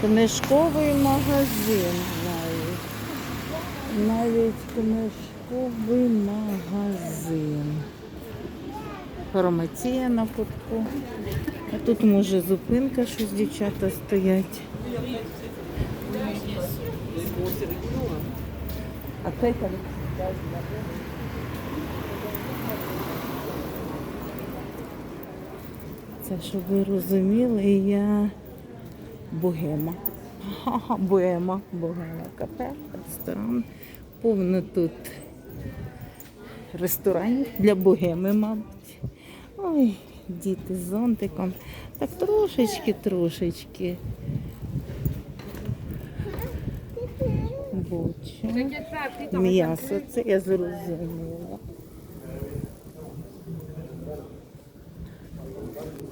Книжковий магазин навіть. Навіть книжковий магазин. Фармація на кутку. А тут може зупинка, щось дівчата стоять. А це. Це, щоб ви розуміли, я богема. Ха-ха, богема, богема. Кафе, ресторан. Повно тут ресторанів для богеми, мабуть. Ой, діти з зонтиком. Так трошечки, трошечки. Бочу. М'ясо, це я зрозуміла.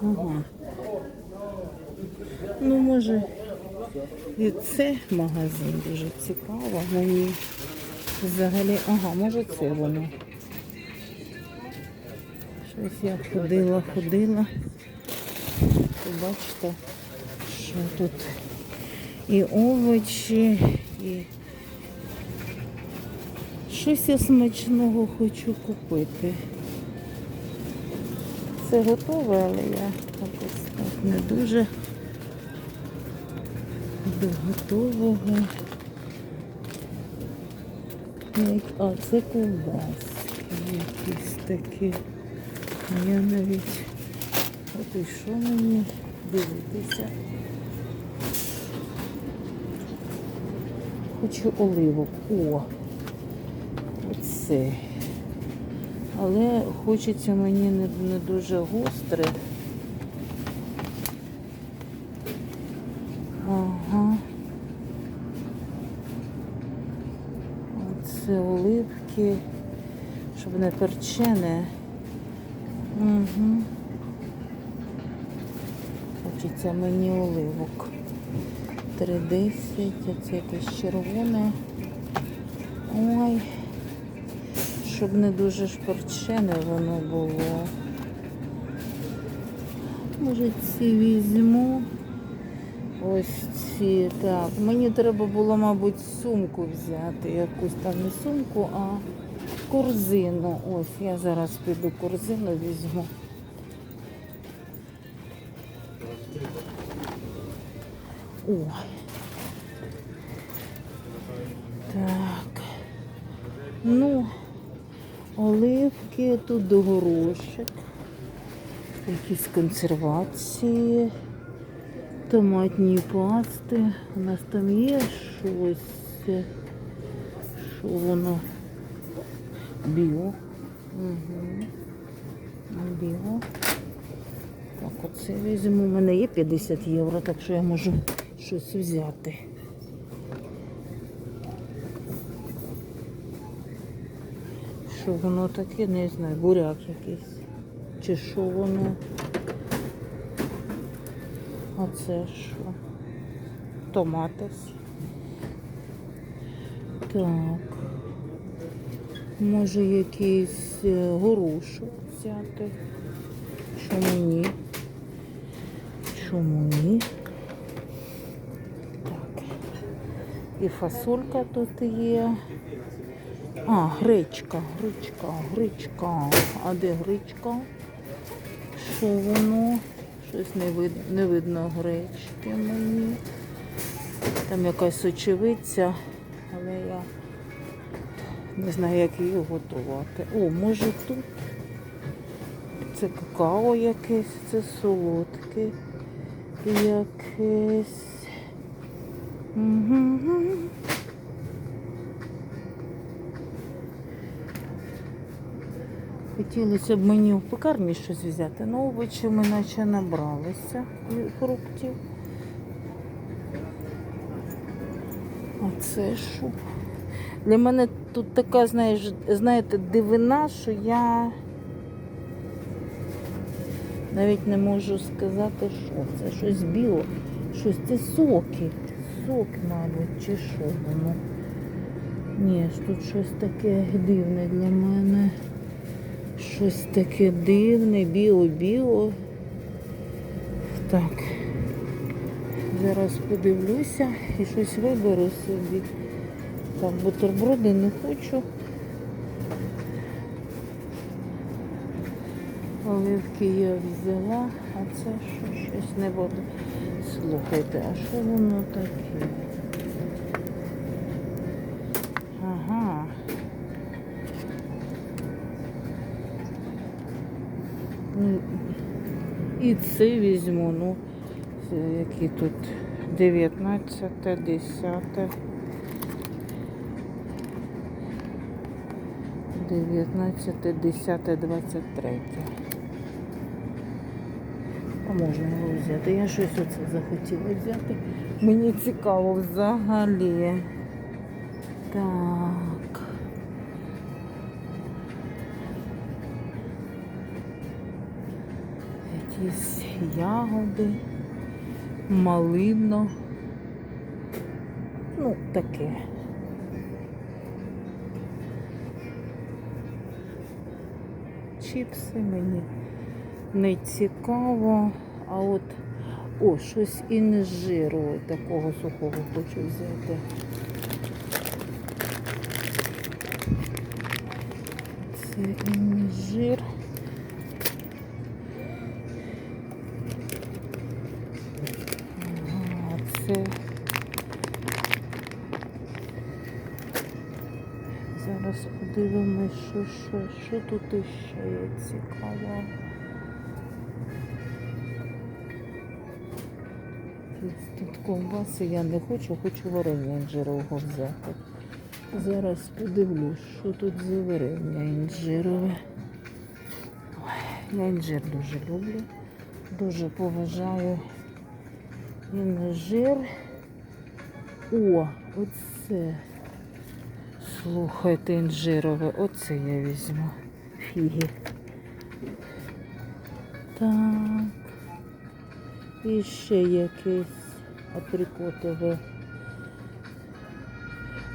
Ага. Ну, може, і це магазин дуже цікаво. Мені взагалі, ага, може це воно. Щось я ходила, ходила. Бачите, що тут і овочі, і щось я смачного хочу купити. Це готове, але я якось так не дуже до готового. А, це ковбас. Якісь такі. Я навіть от і що мені дивитися. Хочу оливок. О! Оце. Але хочеться мені не, не дуже гостре. Ага. Оце оливки, щоб не перчене. Угу. Хочеться мені оливок. 3,10, а це якесь червоне. Ой щоб не дуже шперчене воно було. Може ці візьму. Ось ці. Так, мені треба було, мабуть, сумку взяти. Якусь там не сумку, а корзину. Ось, я зараз піду корзину візьму. О. Так. Ну, оливки, тут до горошек, якісь консервації, томатні пасти. У нас там є щось, що воно біо. Угу. Біо. Так, оце візьму. У мене є 50 євро, так що я можу щось взяти. Що воно таке, не знаю, буряк якийсь. Чи що воно? А це що? Томатис. Так. Може якийсь е, горошок взяти. Чому ні? Чому ні? Так. І фасолька тут є. А, гречка, гречка, гречка. А де гречка? Що воно? Щось не видно, не видно гречки мені. Там якась очевидця, але я не знаю, як її готувати. О, може тут це какао якесь, це солодке якесь. Угу. Хотілося б мені в пекарні щось взяти, але овочі ми наче набралися фруктів. А це що? Для мене тут така, знаєш, знаєте, дивина, що я навіть не можу сказати, що це щось біло, щось це соки. Соки, мабуть, чи що воно. Ні, тут щось таке дивне для мене. Щось таке дивне, біо-біо. Так. Зараз подивлюся і щось виберу собі. Там бутерброди не хочу. Оливки я взяла, а це що щось не буду. Слухайте, а що воно таке? Ага. І це візьму, ну, які тут 19, 10. 19, 10, 23. А можна його взяти. Я щось оце захотіла взяти. Мені цікаво взагалі. Так. Якісь ягоди, малино. Ну, таке. Чіпси мені не цікаво. А от о, щось інжиру такого сухого хочу взяти. Це інжир. Що, що, що тут іще є цікаво. Тут- ковбаси я не хочу, хочу варення інжирового взяти. Зараз подивлюсь, що тут за варення інжирове. Я інжир дуже люблю, дуже поважаю інжир. О, оце. Слухайте, інжирове, оце я візьму. Фіги. Так. І ще якесь априкотове.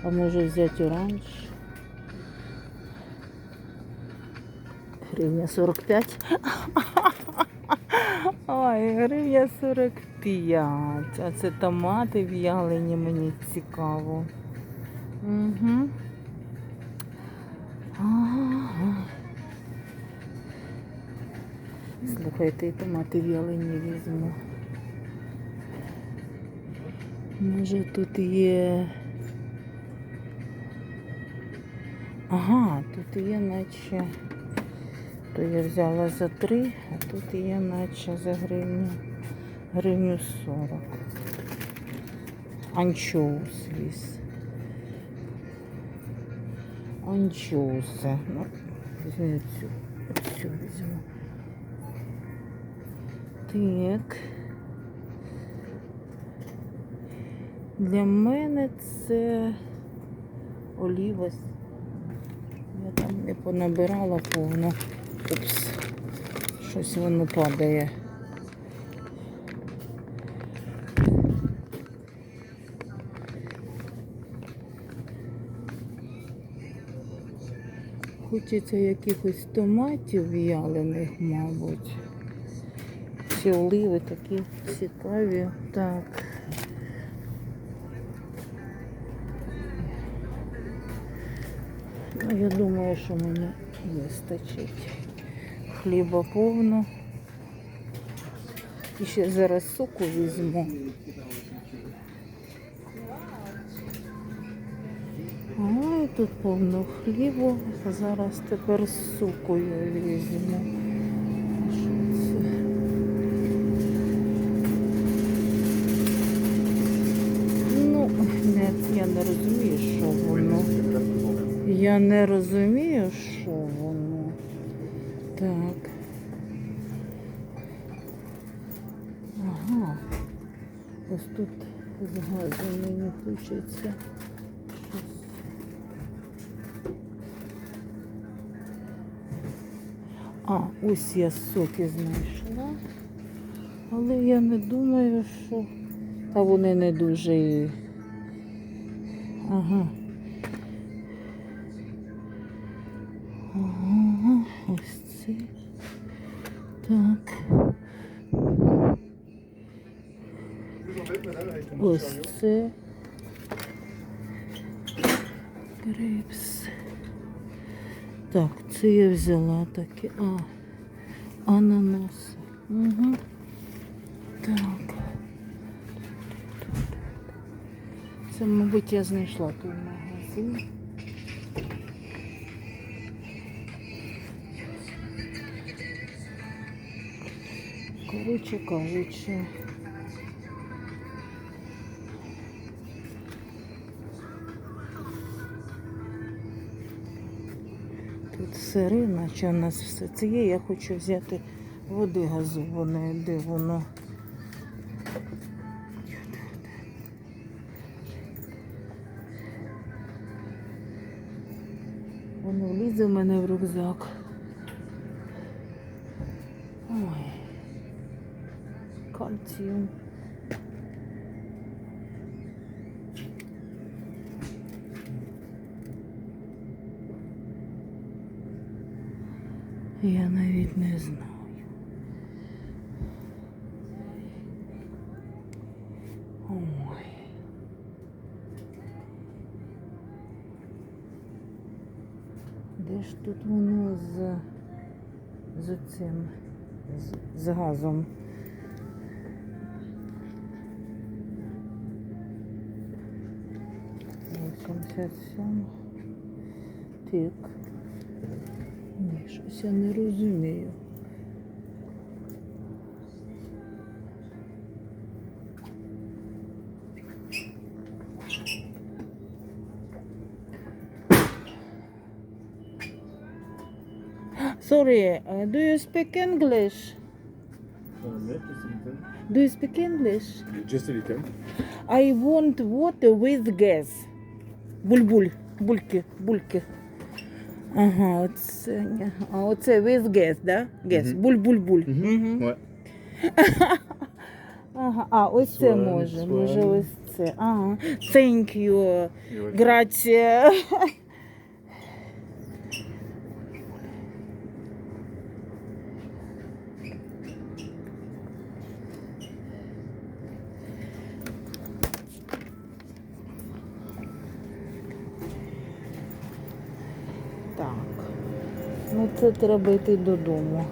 А може взяти оранж? Гривня 45. Ой, гривня 45. А це томати в'ялені, мені цікаво. Угу. Ага. Слухайте, і томати в'ялені візьму. Може тут є. Ага, тут є наче. То я взяла за три, а тут є наче за гривню. Гривню 40. Анчоус віз. Анчоуси. Ну, візьму цю. Цю візьму. Так. Для мене це оліва. Я там не понабирала повно. Упс. Щось воно падає. Хочеться якихось томатів в'ялених, мабуть. Ці оливи такі цікаві. Так. Ну, я думаю, що мені вистачить. Хліба повно. І ще зараз соку візьму. Тут повно хлібу. Зараз тепер соку я візьму. Ну, не, я не розумію, що воно. Я не розумію, що воно. Так. Ага. Ось тут з газу мені хочеться. А, ось я соки знайшла. Але я не думаю, що. Та вони не дуже. Ага. Ось це. Так. Ось це. Грейпс. Так, це я взяла таке. А, ананаси. Угу. Так. Це, мабуть, я знайшла той магазин. Коротше кажучи. Сири, наче у нас все це є. Я хочу взяти води газованої, де воно. Воно влізе в мене в рюкзак. Ой. Кальціум. Я навіть не знаю. Ой. Де ж тут воно з, з цим, з, з газом? Вісімдесят сім. Так. Щось я не розумію. Sorry, uh, do you speak English? Um. Do you speak English? Just a little. I want water with gas. Буль-буль, бульки, бульки. Ага, оце, а оце with gas, да? Gas, буль-буль-буль. Мгм. Ouais. Ага, а ось це може, може ось це. Ага. Thank you, You're welcome. grazie. Так. Ну це треба йти додому.